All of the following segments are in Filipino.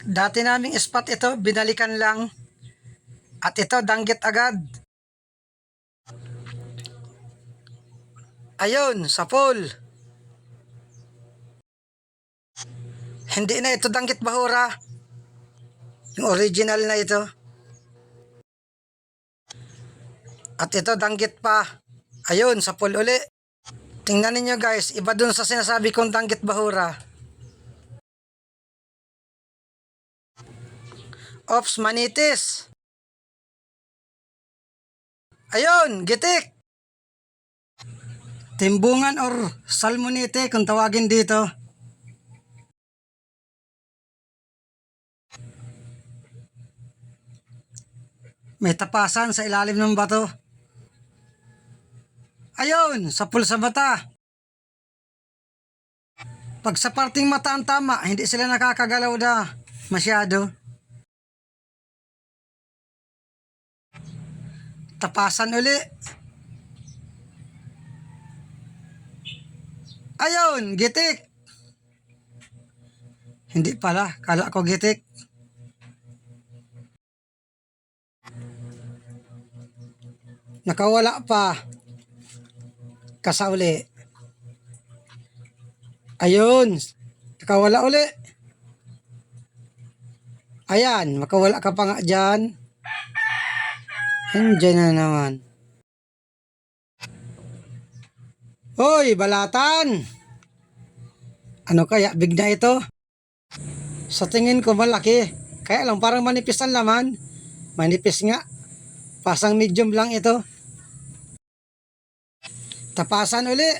Dati naming spot ito, binalikan lang. At ito, danggit agad. Ayun, sa pool. Hindi na ito danggit bahura. Yung original na ito. At ito, danggit pa. Ayun, sa pool uli. Tingnan ninyo guys, iba dun sa sinasabi kong danggit bahura. Ops, manitis. Ayun, gitik. Timbungan or salmonite kung tawagin dito. May tapasan sa ilalim ng bato. Ayun, sa pulsa mata. Pag sa parting mata ang tama, hindi sila nakakagalaw na masyado. Tapasan uli. Ayun, gitik. Hindi pala, kala ko gitik. Nakawala pa. Kasauli. Ayun, nakawala uli. Ayan, makawala ka pa nga dyan. Andiyan na naman. Hoy, balatan! Ano kaya, big na ito? Sa tingin ko malaki. Kaya lang parang manipis ang laman. Manipis nga. Pasang medium lang ito. Tapasan uli.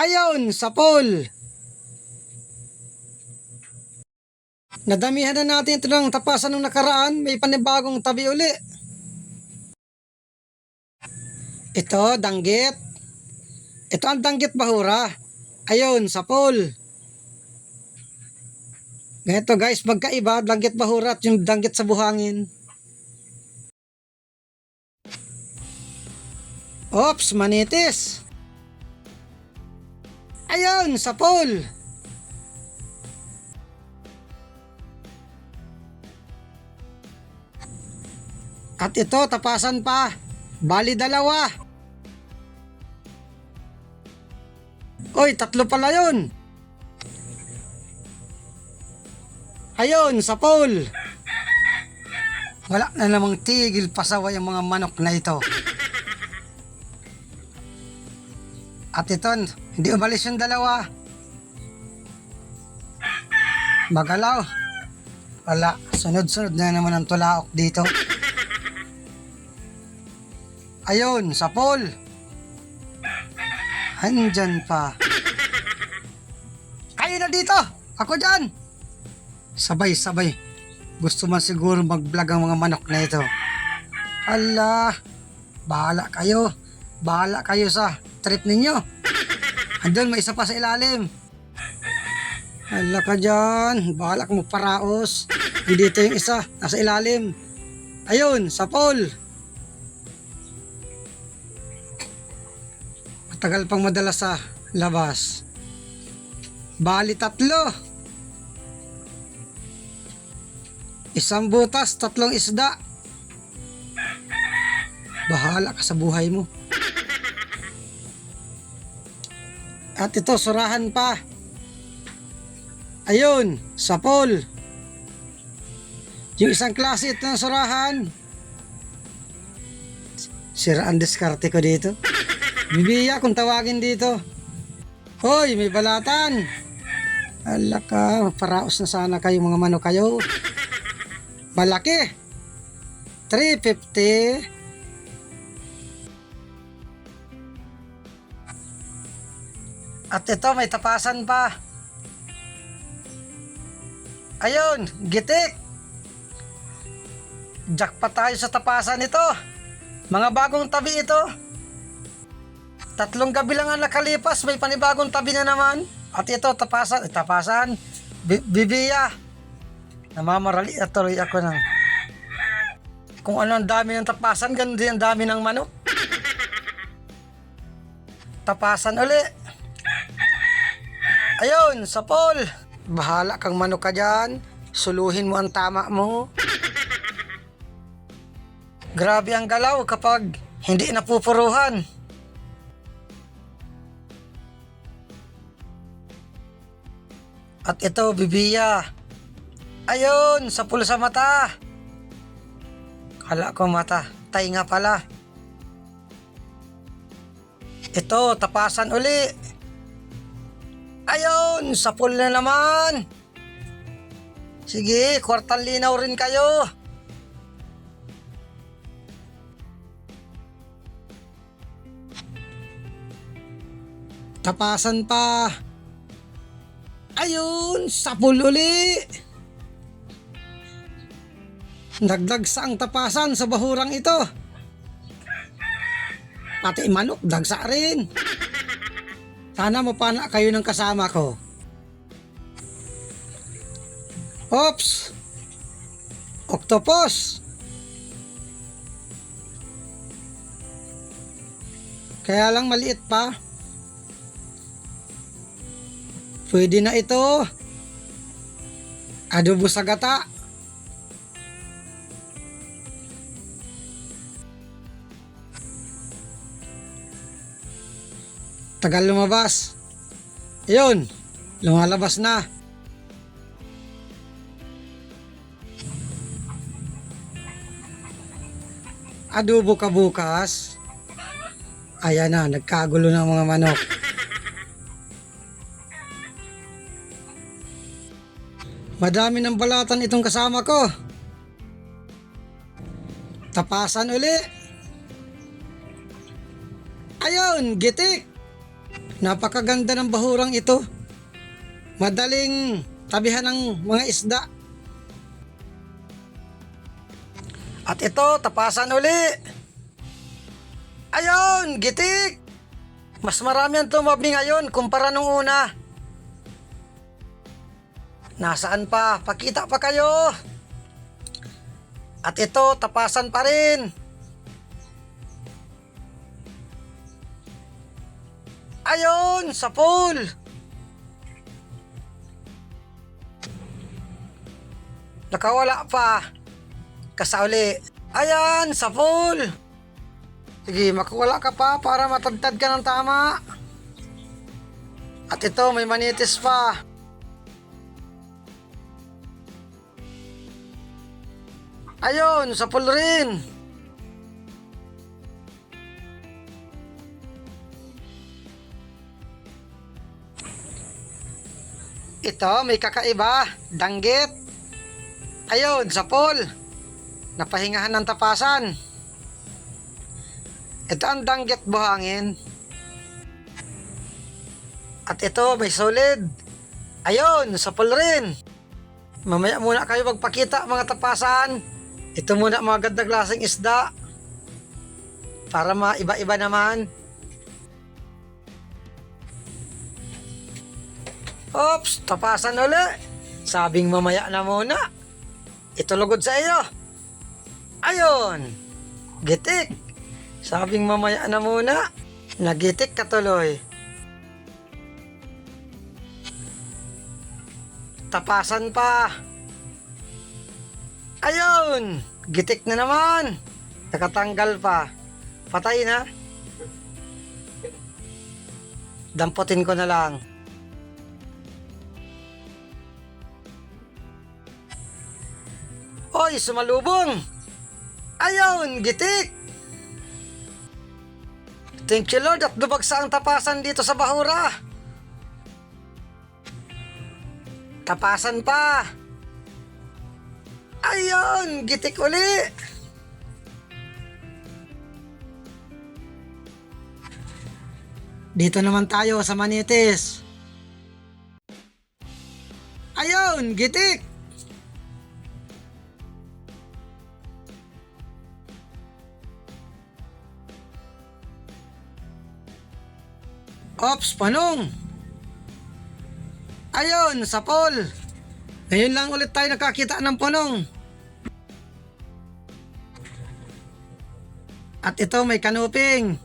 Ayun, sa pool. Nadamihan na natin ito ng tapasan ng nakaraan. May panibagong tabi uli. Ito, danggit. Ito ang danggit bahura. Ayun, sa pool. Ganito guys, magkaiba, danggit bahura at yung danggit sa buhangin. Ops, manitis. Ayun, sa pool. At ito, tapasan pa. Bali dalawa. Oy, tatlo pala yun. Ayun, sa pool. Wala na namang tigil pasaway ang mga manok na ito. At ito, hindi umalis yung dalawa. Magalaw. Wala, sunod-sunod na naman ang tulaok dito. Ayun, sa pool. Andyan pa. Kayo na dito! Ako dyan! Sabay-sabay. Gusto man siguro mag-vlog ang mga manok na ito. Hala, bahala kayo. Bahala kayo sa trip ninyo. Andun, may isa pa sa ilalim. Hala ka dyan. Bahala ka magparaos. Dito yung isa, nasa ilalim. Ayun, sa pool. Matagal pang madala sa labas. Bali tatlo. Isang butas, tatlong isda. Bahala ka sa buhay mo. At ito, surahan pa. Ayun, sa pool. Yung isang klase ito ng surahan. Sira ang diskarte ko dito. Bibiya kung tawagin dito. Hoy, may balatan. Ala ka, paraos na sana kayo mga manok kayo. Malaki. 350. At ito, may tapasan pa. Ayun, gitik. Jackpot tayo sa tapasan nito. Mga bagong tabi ito. Tatlong gabi lang ang nakalipas, may panibagong tabi na naman. At ito, tapasan, eh, tapasan, Bi- bibiya. Namamarali at tuloy ako ng kung ano ang dami ng tapasan, ganun din ang dami ng manok. Tapasan uli. Ayun, sa pool. Bahala kang manok ka dyan. Suluhin mo ang tama mo. Grabe ang galaw kapag hindi napupuruhan. At ito, bibiya. Ayun, sa pulo sa mata. Kala ko mata, tay nga pala. Ito, tapasan uli. Ayun, sa pool na naman. Sige, kwartal linaw rin kayo. Tapasan pa. Ayun, sa pool uli. Dagdag sa ang tapasan sa bahurang ito. Pati manok, dagsa rin. Sana mapana kayo ng kasama ko. Ops! Octopus! Kaya lang maliit pa. Pwede na ito. Adobo sa gata. Tagal lumabas. Ayun, lumalabas na. Adobo ka bukas. Ayan na, nagkagulo ng mga manok. Madami ng balatan itong kasama ko. Tapasan uli. Ayun, gitik. Napakaganda ng bahurang ito. Madaling tabihan ng mga isda. At ito, tapasan uli. Ayun, gitik. Mas marami ang tumabli ngayon kumpara nung una. Nasaan pa? Pakita pa kayo. At ito, tapasan pa rin. Ayun, sa pool. Nakawala pa. Kasauli. Ayan, sa pool. Sige, makawala ka pa para matagtad ka ng tama. At ito, may manitis pa. Ayun, sa pool rin. Ito, may kakaiba. Danggit. Ayun, sa pool. Napahingahan ng tapasan. Ito ang danggit buhangin. At ito, may solid. Ayun, sa pool rin. Mamaya muna kayo magpakita mga tapasan. Ito muna mga gandang lasing isda. Para maiba-iba naman. Oops, tapasan uli. Sabing mamaya na muna. Ito lugod sa iyo. Ayun. Gitik. Sabing mamaya na muna. Nagitik ka tuloy. Tapasan pa. Ayun. Gitik na naman. Nakatanggal pa. Patay na. Damputin ko na lang. Oy, sumalubong! Ayun, gitik! Thank you Lord at dumagsa ang tapasan dito sa Bahura. Tapasan pa. Ayun, gitik uli. Dito naman tayo sa Manites. Ayun, gitik. Ops, panong! Ayun, sa pool! Ngayon lang ulit tayo nakakita ng punong. At ito may kanuping.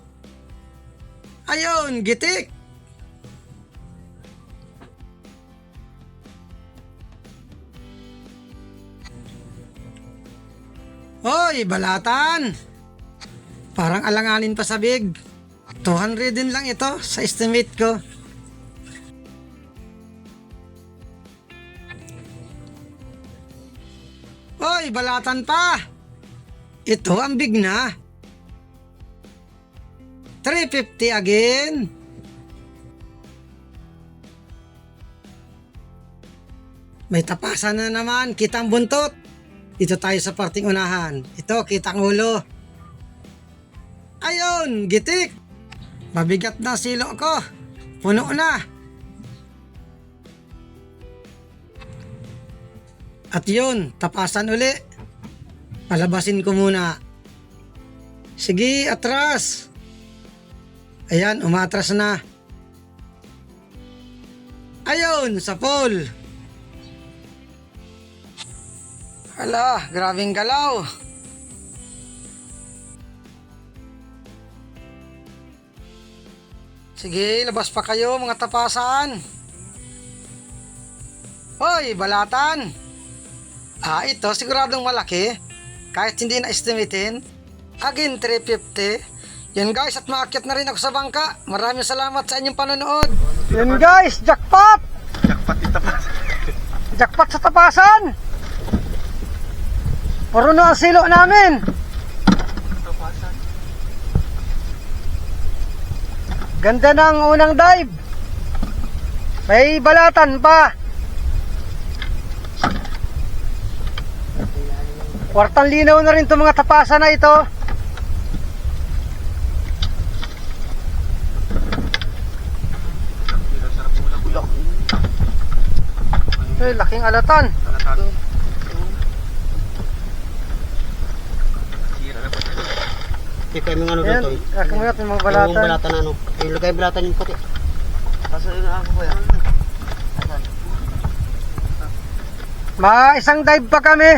Ayun, gitik. Hoy, balatan! Parang alanganin pa sa big. 200 din lang ito sa estimate ko. Hoy, balatan pa! Ito ang big na. 350 again. May tapasan na naman, kitang buntot. Dito tayo sa parting unahan. Ito, kitang ulo. Ayun, gitik. Mabigat na silo ko. Puno na. At yun, tapasan uli. Palabasin ko muna. Sige, atras. Ayan, umatras na. Ayun, sa pole. Hala, grabing galaw. Sige, labas pa kayo mga tapasan. Hoy, balatan. Ah, ito siguradong malaki. Kahit hindi na estimatein. Again, 350. Yan guys, at maakyat na rin ako sa bangka. Maraming salamat sa inyong panonood. Yan guys, jackpot! Jackpot ito pa. Jackpot sa tapasan! Puro na ang silo namin! Ganda ng unang dive! May balatan pa! Kwartang linaw na rin itong mga tapasan na ito. Ay, laking alatan. Sira na po. Ika yung ano Ayan, dito. eh. laking mga mga Yung balatan. balatan ano. Ilagay balatan yung puti. Kaso yun ako po yan. Ma, isang dive pa kami.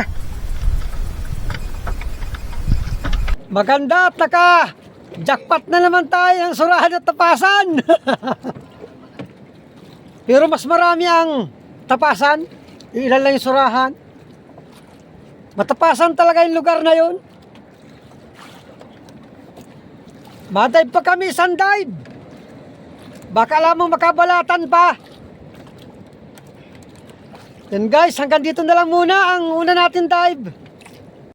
Maganda at naka jackpot na naman tayo ng surahan at tapasan. Pero mas marami ang tapasan. Ilan lang yung surahan. Matapasan talaga yung lugar na yun. Madive pa kami, isang dive. Baka lamang makabalatan pa. Yan guys, hanggang dito na lang muna ang una natin dive.